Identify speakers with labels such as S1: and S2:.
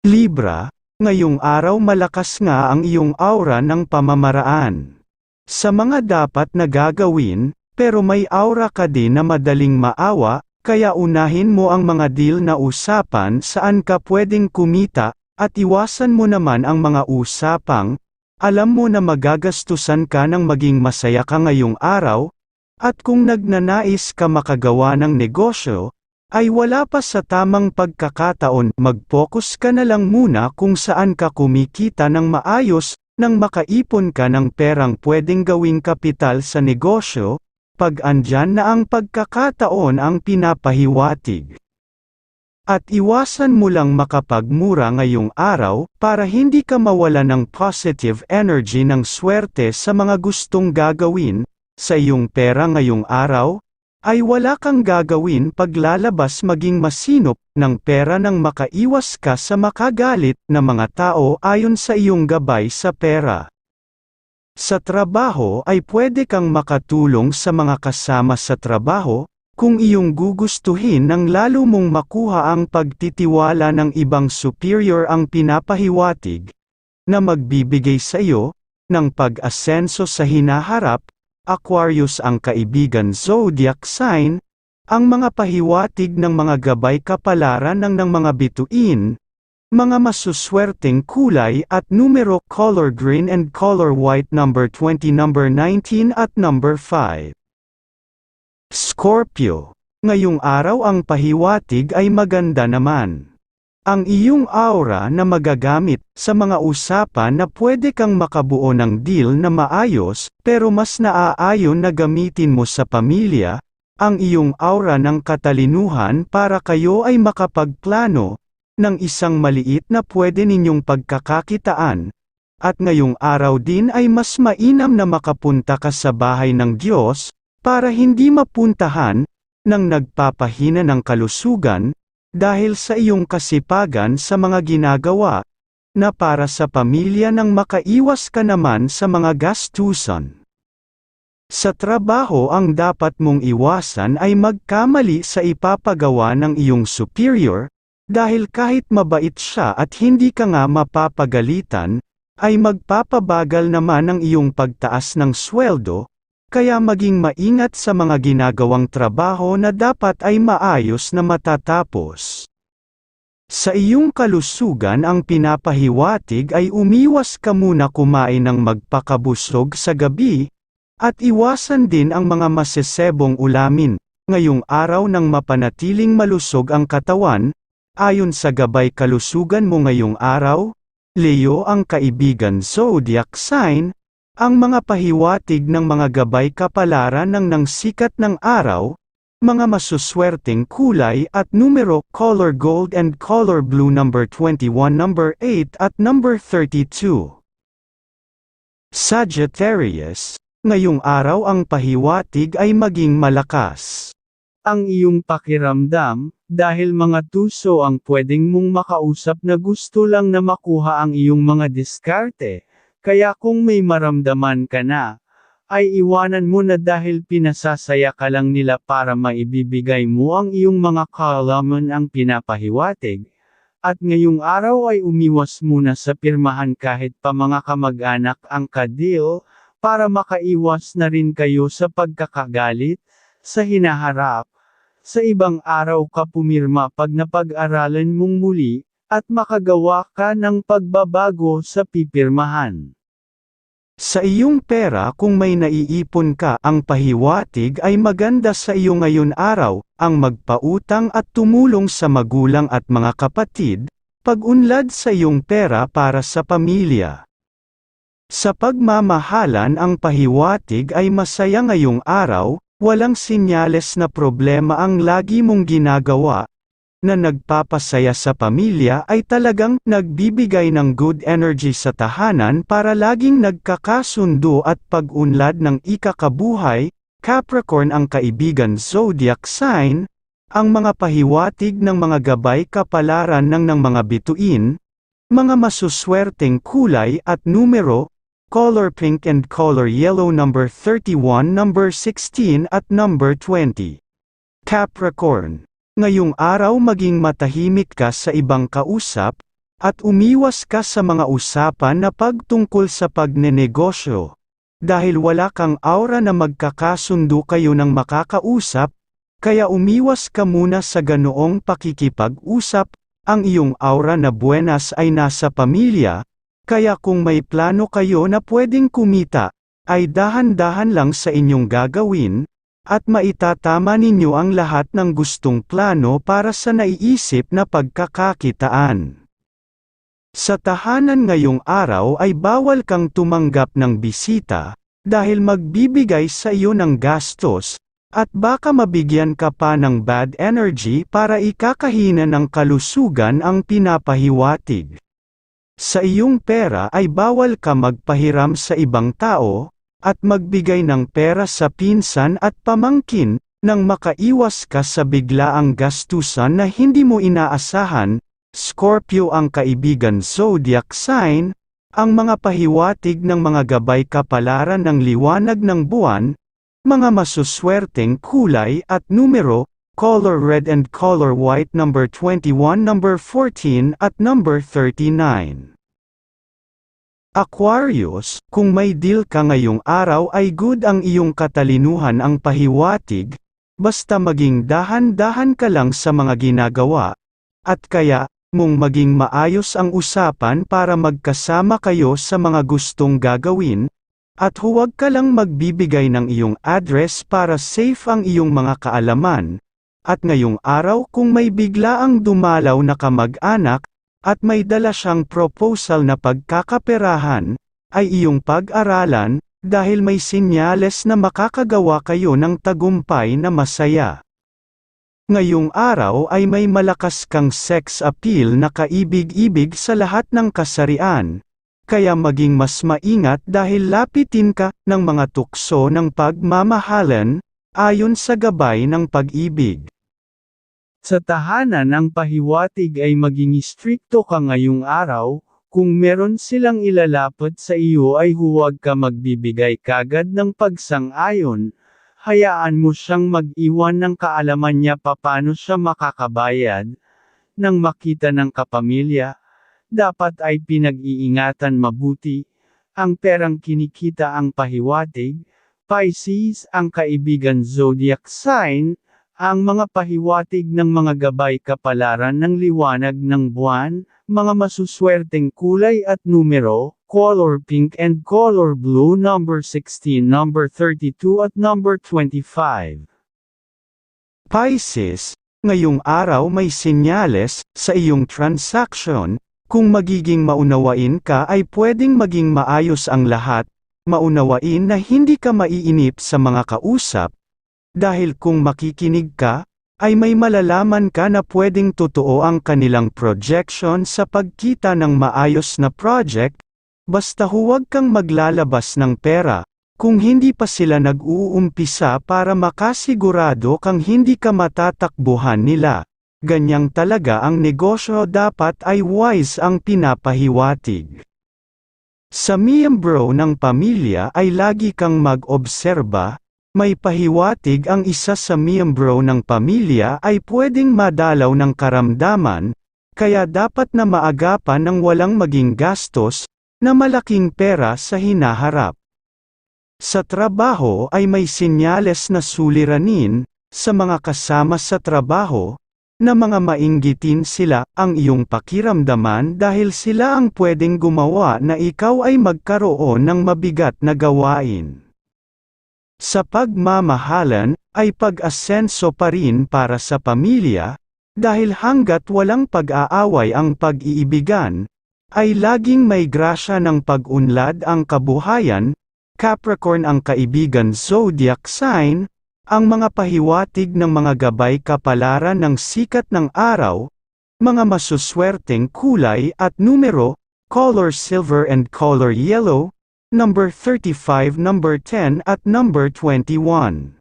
S1: Libra, ngayong araw malakas nga ang iyong aura ng pamamaraan. Sa mga dapat na gagawin, pero may aura ka din na madaling maawa, kaya unahin mo ang mga deal na usapan saan ka pwedeng kumita, at iwasan mo naman ang mga usapang, alam mo na magagastusan ka ng maging masaya ka ngayong araw, at kung nagnanais ka makagawa ng negosyo, ay wala pa sa tamang pagkakataon, mag-focus ka na lang muna kung saan ka kumikita ng maayos, nang makaipon ka ng perang pwedeng gawing kapital sa negosyo, pag andyan na ang pagkakataon ang pinapahiwatig. At iwasan mo lang makapagmura ngayong araw, para hindi ka mawala ng positive energy ng swerte sa mga gustong gagawin, sa iyong pera ngayong araw, ay wala kang gagawin paglalabas maging masinop ng pera nang makaiwas ka sa makagalit na mga tao ayon sa iyong gabay sa pera. Sa trabaho ay pwede kang makatulong sa mga kasama sa trabaho, kung iyong gugustuhin ng lalo mong makuha ang pagtitiwala ng ibang superior ang pinapahiwatig, na magbibigay sa iyo, ng pag-asenso sa hinaharap, Aquarius ang kaibigan zodiac sign, ang mga pahiwatig ng mga gabay kapalaran ng ng mga bituin, mga masuswerteng kulay at numero color green and color white number 20 number 19 at number 5. Scorpio, ngayong araw ang pahiwatig ay maganda naman. Ang iyong aura na magagamit sa mga usapan na pwede kang makabuo ng deal na maayos, pero mas naaayon na gamitin mo sa pamilya, ang iyong aura ng katalinuhan para kayo ay makapagplano ng isang maliit na pwede ninyong pagkakakitaan, at ngayong araw din ay mas mainam na makapunta ka sa bahay ng Diyos, para hindi mapuntahan ng nagpapahina ng kalusugan, dahil sa iyong kasipagan sa mga ginagawa, na para sa pamilya nang makaiwas ka naman sa mga gastusan. Sa trabaho ang dapat mong iwasan ay magkamali sa ipapagawa ng iyong superior, dahil kahit mabait siya at hindi ka nga mapapagalitan, ay magpapabagal naman ang iyong pagtaas ng sweldo, kaya maging maingat sa mga ginagawang trabaho na dapat ay maayos na matatapos. Sa iyong kalusugan ang pinapahiwatig ay umiwas ka muna kumain ng magpakabusog sa gabi, at iwasan din ang mga masesebong ulamin, ngayong araw nang mapanatiling malusog ang katawan, ayon sa gabay kalusugan mo ngayong araw, Leo ang kaibigan zodiac sign, ang mga pahiwatig ng mga gabay kapalaran ng nang sikat ng araw, mga masuswerteng kulay at numero color gold and color blue number 21 number 8 at number 32. Sagittarius, ngayong araw ang pahiwatig ay maging malakas. Ang iyong pakiramdam, dahil mga tuso ang pwedeng mong makausap na gusto lang na makuha ang iyong mga diskarte, kaya kung may maramdaman ka na, ay iwanan mo na dahil pinasasaya ka lang nila para maibibigay mo ang iyong mga kaalaman ang pinapahiwatig. At ngayong araw ay umiwas muna sa pirmahan kahit pa mga kamag-anak ang kadil, para makaiwas na rin kayo sa pagkakagalit, sa hinaharap. Sa ibang araw ka pumirma pag napag-aralan mong muli, at makagawa ka ng pagbabago sa pipirmahan. Sa iyong pera kung may naiipon ka ang pahiwatig ay maganda sa iyo ngayon araw, ang magpautang at tumulong sa magulang at mga kapatid, pag-unlad sa iyong pera para sa pamilya. Sa pagmamahalan ang pahiwatig ay masaya ngayong araw, walang sinyales na problema ang lagi mong ginagawa, na nagpapasaya sa pamilya ay talagang nagbibigay ng good energy sa tahanan para laging nagkakasundo at pag-unlad ng ikakabuhay, Capricorn ang kaibigan zodiac sign, ang mga pahiwatig ng mga gabay kapalaran ng ng mga bituin, mga masuswerteng kulay at numero, color pink and color yellow number 31 number 16 at number 20. Capricorn Ngayong araw maging matahimik ka sa ibang kausap, At umiwas ka sa mga usapan na pagtungkol sa pagnenegosyo. Dahil wala kang aura na magkakasundo kayo ng makakausap, kaya umiwas ka muna sa ganoong pakikipag-usap, ang iyong aura na buenas ay nasa pamilya, kaya kung may plano kayo na pwedeng kumita, ay dahan-dahan lang sa inyong gagawin, at maitatama ninyo ang lahat ng gustong plano para sa naiisip na pagkakakitaan. Sa tahanan ngayong araw ay bawal kang tumanggap ng bisita, dahil magbibigay sa iyo ng gastos, at baka mabigyan ka pa ng bad energy para ikakahina ng kalusugan ang pinapahiwatig. Sa iyong pera ay bawal ka magpahiram sa ibang tao, at magbigay ng pera sa pinsan at pamangkin, nang makaiwas ka sa biglaang gastusan na hindi mo inaasahan, Scorpio ang kaibigan zodiac sign, ang mga pahiwatig ng mga gabay kapalaran ng liwanag ng buwan, mga masuswerteng kulay at numero, color red and color white number 21 number 14 at number 39. Aquarius, kung may deal ka ngayong araw ay good ang iyong katalinuhan ang pahiwatig, basta maging dahan-dahan ka lang sa mga ginagawa, at kaya, mong maging maayos ang usapan para magkasama kayo sa mga gustong gagawin, at huwag ka lang magbibigay ng iyong address para safe ang iyong mga kaalaman. At ngayong araw kung may biglaang dumalaw na kamag-anak, at may dala siyang proposal na pagkakaperahan, ay iyong pag-aralan, dahil may sinyales na makakagawa kayo ng tagumpay na masaya. Ngayong araw ay may malakas kang sex appeal na kaibig-ibig sa lahat ng kasarian, kaya maging mas maingat dahil lapitin ka ng mga tukso ng pagmamahalan, ayon sa gabay ng pag-ibig. Sa tahanan ng pahiwatig ay maging strikto ka ngayong araw, kung meron silang ilalapot sa iyo ay huwag ka magbibigay kagad ng pagsang-ayon, hayaan mo siyang mag-iwan ng kaalaman niya papano siya makakabayad, nang makita ng kapamilya, dapat ay pinag-iingatan mabuti, ang perang kinikita ang pahiwatig, Pisces ang kaibigan zodiac sign, ang mga pahiwatig ng mga gabay kapalaran ng liwanag ng buwan, mga masuswerteng kulay at numero, color pink and color blue number 16 number 32 at number 25. Pisces, ngayong araw may senyales sa iyong transaction, kung magiging maunawain ka ay pwedeng maging maayos ang lahat, maunawain na hindi ka maiinip sa mga kausap, dahil kung makikinig ka, ay may malalaman ka na pwedeng totoo ang kanilang projection sa pagkita ng maayos na project, basta huwag kang maglalabas ng pera, kung hindi pa sila nag-uumpisa para makasigurado kang hindi ka matatakbuhan nila. Ganyang talaga ang negosyo dapat ay wise ang pinapahiwatig. Sa miyembro ng pamilya ay lagi kang mag-obserba, may pahiwatig ang isa sa miyembro ng pamilya ay pwedeng madalaw ng karamdaman, kaya dapat na maagapan ng walang maging gastos, na malaking pera sa hinaharap. Sa trabaho ay may sinyales na suliranin, sa mga kasama sa trabaho, na mga mainggitin sila, ang iyong pakiramdaman dahil sila ang pwedeng gumawa na ikaw ay magkaroon ng mabigat na gawain. Sa pagmamahalan, ay pag-asenso pa rin para sa pamilya, dahil hanggat walang pag-aaway ang pag-iibigan, ay laging may grasya ng pag-unlad ang kabuhayan, Capricorn ang kaibigan zodiac sign, ang mga pahiwatig ng mga gabay kapalaran ng sikat ng araw, mga masuswerteng kulay at numero, color silver and color yellow, number 35, number 10 at number 21.